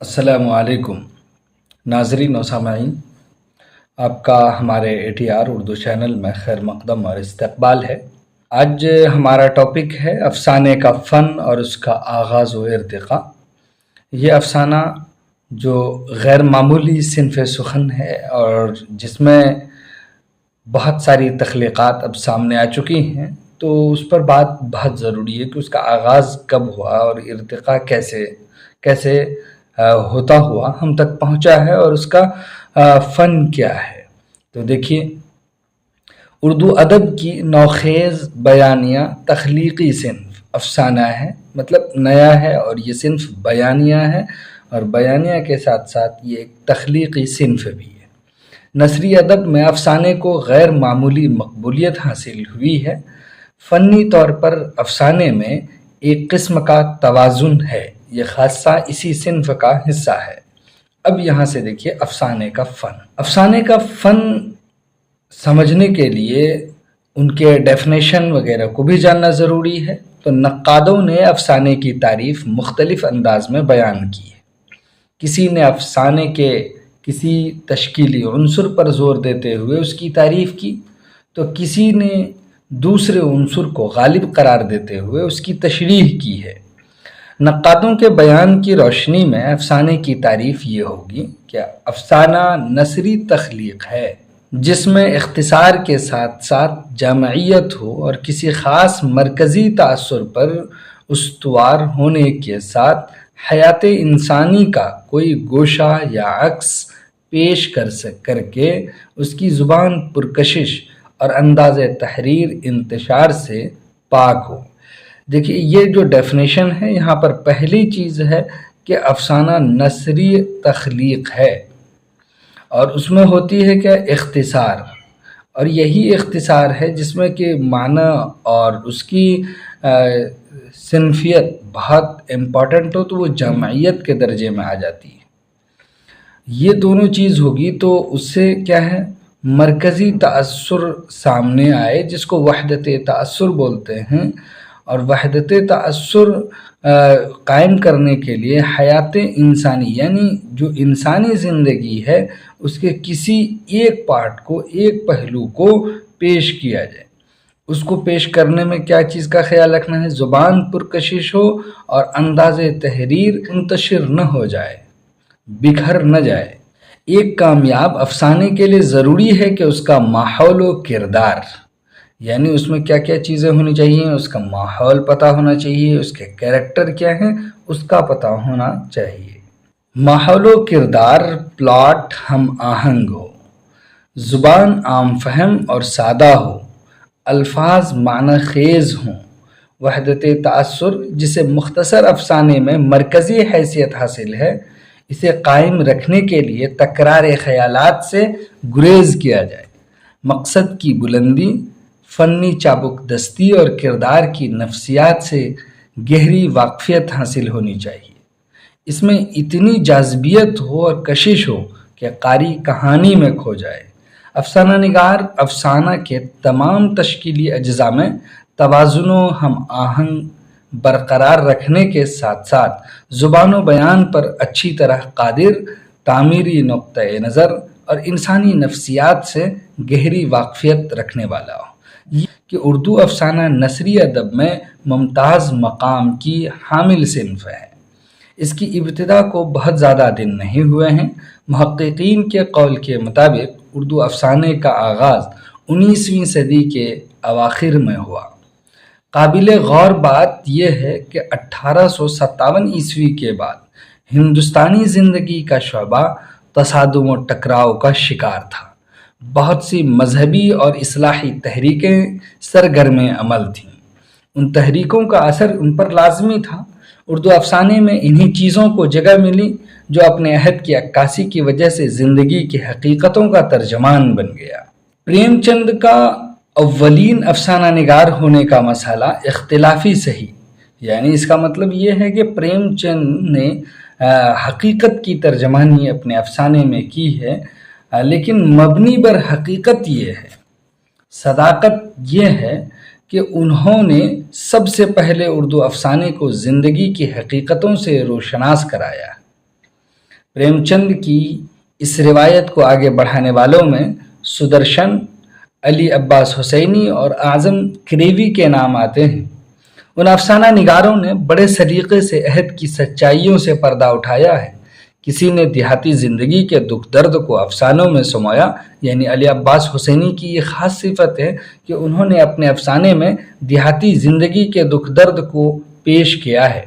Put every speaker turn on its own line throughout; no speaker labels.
السلام علیکم۔ ناظرین و سامعین، آپ کا ہمارے A T R Urdu channel میں خیر مقدم اور استقبال ہے۔ آج ہمارا ٹاپک ہے افسانے کا فن اور اس کا آغاز و ارتقاء۔ یہ افسانہ جو غیر معمولی صنف سخن ہے اور جس میں بہت ساری تخلیقات اب سامنے آ چکی ہیں، تو اس پر بات بہت ضروری ہے کہ اس کا آغاز کب ہوا اور ارتقاء کیسے کیسے ہوتا ہوا ہم تک پہنچا ہے اور اس کا فن کیا ہے۔ تو دیکھیے، اردو ادب کی نوخیز بیانیہ تخلیقی صنف افسانہ ہے مطلب نیا ہے اور یہ صنف بیانیہ ہے اور بیانیہ کے ساتھ ساتھ یہ ایک تخلیقی صنف بھی ہے۔ نثری ادب میں افسانے کو غیر معمولی مقبولیت حاصل ہوئی ہے۔ فنی طور پر افسانے میں ایک قسم کا توازن ہے۔ یہ خاصہ اسی صنف کا حصہ ہے۔ اب یہاں سے دیکھیے افسانے کا فن۔ افسانے کا فن سمجھنے کے لیے ان کے ڈیفینیشن وغیرہ کو بھی جاننا ضروری ہے۔ تو نقادوں نے افسانے کی تعریف مختلف انداز میں بیان کی ہے۔ کسی نے افسانے کے کسی تشکیلی عنصر پر زور دیتے ہوئے اس کی تعریف کی۔ تو کسی نے دوسرے عنصر کو غالب قرار دیتے ہوئے اس کی تشریح کی ہے۔ نقادوں کے بیان کی روشنی میں افسانے کی تعریف یہ ہوگی کہ افسانہ نثری تخلیق ہے، جس میں اختصار کے ساتھ ساتھ جامعیت ہو اور کسی خاص مرکزی تأثر پر استوار ہونے کے ساتھ حیات انسانی کا کوئی گوشہ یا عکس پیش کر سک کر کے اس کی زبان پرکشش اور انداز تحریر انتشار سے پاک ہو۔ دیکھیے، یہ جو ڈیفینیشن ہے، یہاں پر پہلی چیز ہے کہ افسانہ نثری تخلیق ہے۔ اور اس میں ہوتی ہے کیا؟ اختصار۔ اور یہی اختصار ہے جس میں کہ معنی اور اس کی صنفیت بہت امپورٹنٹ ہو تو وہ جمعیت کے درجے میں آ جاتی ہے۔ یہ دونوں چیز ہوگی تو اس سے کیا ہے؟ مرکزی تأثر سامنے آئے، جس کو وحدت تأثر بولتے ہیں۔ اور وحدت تأثر قائم کرنے کے لیے حیات انسانی یعنی جو انسانی زندگی ہے، اس کے کسی ایک پارٹ کو، ایک پہلو کو پیش کیا جائے۔ اس کو پیش کرنے میں کیا چیز کا خیال رکھنا ہے؟ زبان پرکشش ہو اور انداز تحریر منتشر نہ ہو جائے، بکھر نہ جائے۔ ایک کامیاب افسانے کے لیے ضروری ہے کہ اس کا ماحول و کردار۔ یعنی اس میں کیا کیا چیزیں ہونی چاہیے؟ اس کا ماحول پتہ ہونا چاہیے، اس کے کیریکٹر کیا ہیں، اس کا پتہ ہونا چاہیے۔ ماحول و کردار، پلاٹ ہم آہنگ ہو، زبان عام فہم اور سادہ ہو، الفاظ معنی خیز ہوں، وحدت تأثر، جسے مختصر افسانے میں مرکزی حیثیت حاصل ہے، اسے قائم رکھنے کے لیے تکرار خیالات سے گریز کیا جائے۔ مقصد کی بلندی فنی چابک دستی اور کردار کی نفسیات سے گہری واقفیت حاصل ہونی چاہیے۔ اس میں اتنی جاذبیت ہو اور کشش ہو کہ قاری کہانی میں کھو جائے۔ افسانہ نگار، افسانہ کے تمام تشکیلی اجزاء میں توازن و ہم آہنگ برقرار رکھنے کے ساتھ ساتھ زبان و بیان پر اچھی طرح قادر، تعمیری نقطۂ نظر اور انسانی نفسیات سے گہری واقفیت رکھنے والا ہو کہ اردو افسانہ نثری ادب میں ممتاز مقام کی حامل صنف ہے۔ اس کی ابتدا کو بہت زیادہ دن نہیں ہوئے ہیں۔ محققین کے قول کے مطابق اردو افسانے کا آغاز انیسویں صدی کے اواخر میں ہوا۔ قابل غور بات یہ ہے کہ اٹھارہ سو ستاون عیسوی کے بعد ہندوستانی زندگی کا شعبہ تصادم و ٹکراؤ کا شکار تھا۔ بہت سی مذہبی اور اصلاحی تحریکیں سرگرم عمل تھیں۔ ان تحریکوں کا اثر ان پر لازمی تھا۔ اردو افسانے میں انہی چیزوں کو جگہ ملی جو اپنے عہد کی عکاسی کی وجہ سے زندگی کی حقیقتوں کا ترجمان بن گیا۔ پریم چند کا اولین افسانہ نگار ہونے کا مسئلہ اختلافی صحیح۔ یعنی اس کا مطلب یہ ہے کہ پریم چند نے حقیقت کی ترجمانی اپنے افسانے میں کی ہے۔ لیکن مبنی بر حقیقت یہ ہے، صداقت یہ ہے کہ انہوں نے سب سے پہلے اردو افسانے کو زندگی کی حقیقتوں سے روشناس کرایا۔ پریم چند کی اس روایت کو آگے بڑھانے والوں میں سدرشن، علی عباس حسینی اور اعظم کریوی کے نام آتے ہیں۔ ان افسانہ نگاروں نے بڑے سلیقے سے عہد کی سچائیوں سے پردہ اٹھایا ہے۔ کسی نے دیہاتی زندگی کے دکھ درد کو افسانوں میں سمویا یعنی علی عباس حسینی کی یہ خاص صفت ہے کہ انہوں نے اپنے افسانے میں دیہاتی زندگی کے دکھ درد کو پیش کیا ہے۔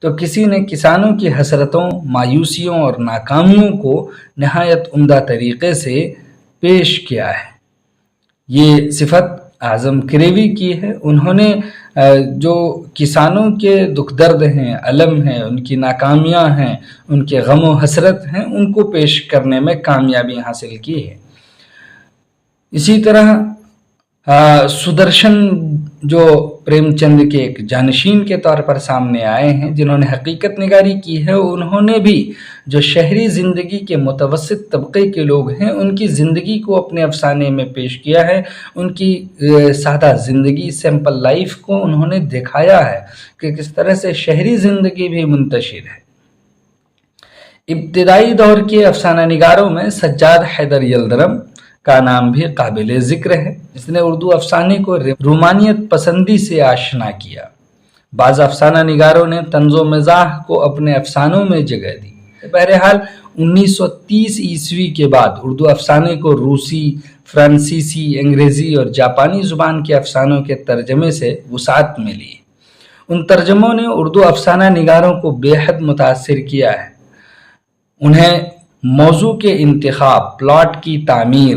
تو کسی نے کسانوں کی حسرتوں، مایوسیوں اور ناکامیوں کو نہایت عمدہ طریقے سے پیش کیا ہے۔ یہ صفت اعظم کریوی کی ہے، انہوں نے جو کسانوں کے دکھ درد ہیں علم ہیں، ان کی ناکامیاں ہیں، ان کے غم و حسرت ہیں، ان کو پیش کرنے میں کامیابی حاصل کی ہے۔ اسی طرح سدرشن جو پریم چند کے ایک جانشین کے طور پر سامنے آئے ہیں، جنہوں نے حقیقت نگاری کی ہے، انہوں نے بھی جو شہری زندگی کے متوسط طبقے کے لوگ ہیں، ان کی زندگی کو اپنے افسانے میں پیش کیا ہے۔ ان کی سادہ زندگی، سیمپل لائف کو انہوں نے دکھایا ہے کہ کس طرح سے شہری زندگی بھی منتشر ہے۔ ابتدائی دور کے افسانہ نگاروں میں سجاد حیدر یلدرم کا نام بھی قابل ذکر ہے۔ اس نے اردو افسانے کو رومانیت پسندی سے آشنا کیا۔ بعض افسانہ نگاروں نے طنز و مزاح کو اپنے افسانوں میں جگہ دی۔ بہرحال، انیس سو تیس عیسوی کے بعد اردو افسانے کو روسی، فرانسیسی، انگریزی اور جاپانی زبان کے افسانوں کے ترجمے سے وسعت ملی۔ ان ترجموں نے اردو افسانہ نگاروں کو بے حد متاثر کیا ہے۔ انہیں موضوع کے انتخاب، پلاٹ کی تعمیر،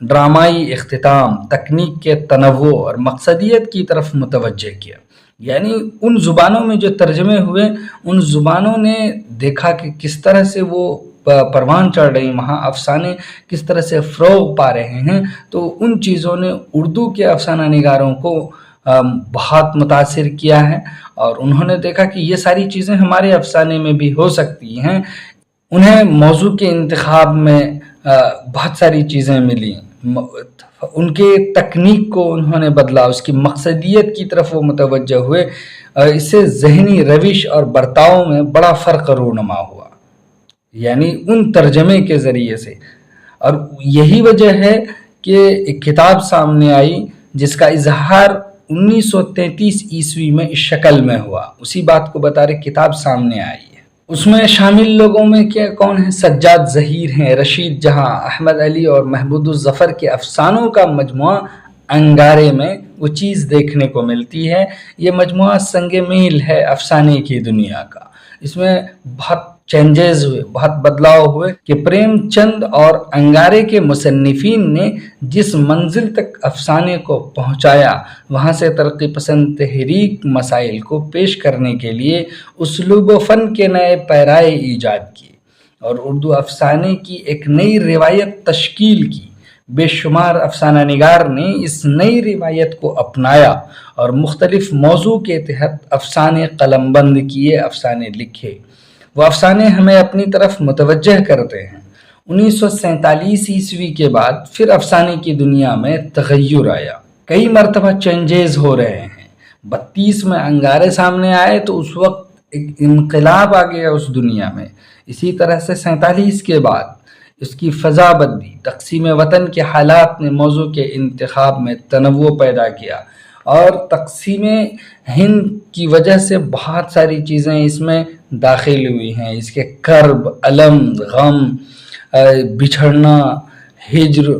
ڈرامائی اختتام، تکنیک کے تنوع اور مقصدیت کی طرف متوجہ کیا۔ یعنی ان زبانوں میں جو ترجمے ہوئے، ان زبانوں نے دیکھا کہ کس طرح سے وہ پروان چڑھ رہی وہاں افسانے کس طرح سے فروغ پا رہے ہیں۔ تو ان چیزوں نے اردو کے افسانہ نگاروں کو بہت متاثر کیا ہے۔ اور انہوں نے دیکھا کہ یہ ساری چیزیں ہمارے افسانے میں بھی ہو سکتی ہیں۔ انہیں موضوع کے انتخاب میں بہت ساری چیزیں ملی ان کے تکنیک کو انہوں نے بدلا، اس کی مقصدیت کی طرف وہ متوجہ ہوئے۔ اس سے ذہنی روش اور برتاؤ میں بڑا فرق رونما ہوا۔ یعنی ان ترجمے کے ذریعے سے۔ اور یہی وجہ ہے کہ ایک کتاب سامنے آئی، جس کا اظہار انیس سو تینتیس عیسوی میں اس شکل میں ہوا۔ اسی بات کو بتا رہے، کتاب سامنے آئی۔ اس میں شامل لوگوں میں کیا کون ہیں؟ سجاد ظہیر ہیں، رشید جہاں، احمد علی اور محبود الظفر کے افسانوں کا مجموعہ انگارے میں وہ چیز دیکھنے کو ملتی ہے۔ یہ مجموعہ سنگ میل ہے، افسانے کی دنیا کا۔ اس میں بہت چینجز ہوئے، بہت بدلاؤ ہوئے کہ پریم چند اور انگارے کے مصنفین نے جس منزل تک افسانے کو پہنچایا، وہاں سے ترقی پسند تحریک مسائل کو پیش کرنے کے لیے اسلوب و فن کے نئے پیرائے ایجاد کیے اور اردو افسانے کی ایک نئی روایت تشکیل کی۔ بے شمار افسانہ نگار نے اس نئی روایت کو اپنایا اور مختلف موضوع کے تحت افسانے قلم بند کیے، افسانے لکھے۔ وہ افسانے ہمیں اپنی طرف متوجہ کرتے ہیں۔ انیس سو سینتالیس عیسوی کے بعد پھر افسانے کی دنیا میں تغیر آیا۔ کئی مرتبہ چینجز ہو رہے ہیں۔ بتیس میں انگارے سامنے آئے تو اس وقت ایک انقلاب آ گیا اس دنیا میں۔ اسی طرح سے سینتالیس کے بعد اس کی فضا بدی تقسیم وطن کے حالات نے موضوع کے انتخاب میں تنوع پیدا کیا۔ اور تقسیم ہند کی وجہ سے بہت ساری چیزیں اس میں داخل ہوئی ہیں۔ اس کے کرب، علم، غم بچھڑنا، ہجر،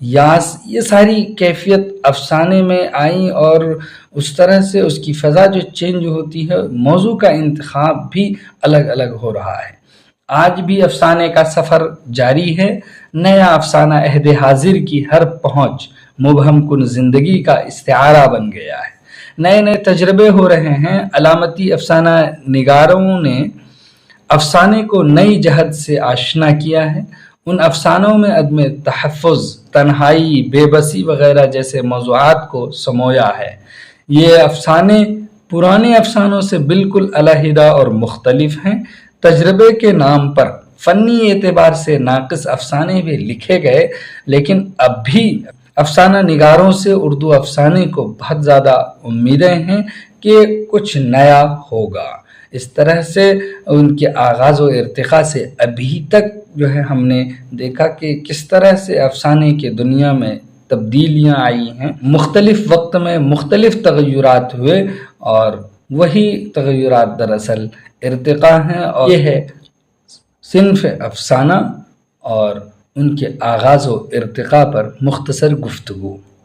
یاس، یہ ساری کیفیت افسانے میں آئیں اور اس طرح سے اس کی فضا جو چینج ہوتی ہے، موضوع کا انتخاب بھی الگ الگ ہو رہا ہے۔ آج بھی افسانے کا سفر جاری ہے۔ نیا افسانہ عہد حاضر کی ہر پہنچ مبہم کن زندگی کا استعارہ بن گیا ہے۔ نئے نئے تجربے ہو رہے ہیں۔ علامتی افسانہ نگاروں نے افسانے کو نئی جہد سے آشنا کیا ہے۔ ان افسانوں میں عدم تحفظ، تنہائی، بے بسی وغیرہ جیسے موضوعات کو سمویا ہے۔ یہ افسانے پرانے افسانوں سے بالکل علیحدہ اور مختلف ہیں۔ تجربے کے نام پر فنی اعتبار سے ناقص افسانے بھی لکھے گئے، لیکن اب بھی افسانہ نگاروں سے اردو افسانے کو بہت زیادہ امیدیں ہیں کہ کچھ نیا ہوگا۔ اس طرح سے ان کے آغاز و ارتقاء سے ابھی تک جو ہے ہم نے دیکھا کہ کس طرح سے افسانے کے دنیا میں تبدیلیاں آئی ہیں۔ مختلف وقت میں مختلف تغیرات ہوئے اور وہی تغیرات دراصل ارتقاء ہیں اور یہ ہے صنف افسانہ اور ان کے آغاز و ارتقاء پر مختصر گفتگو۔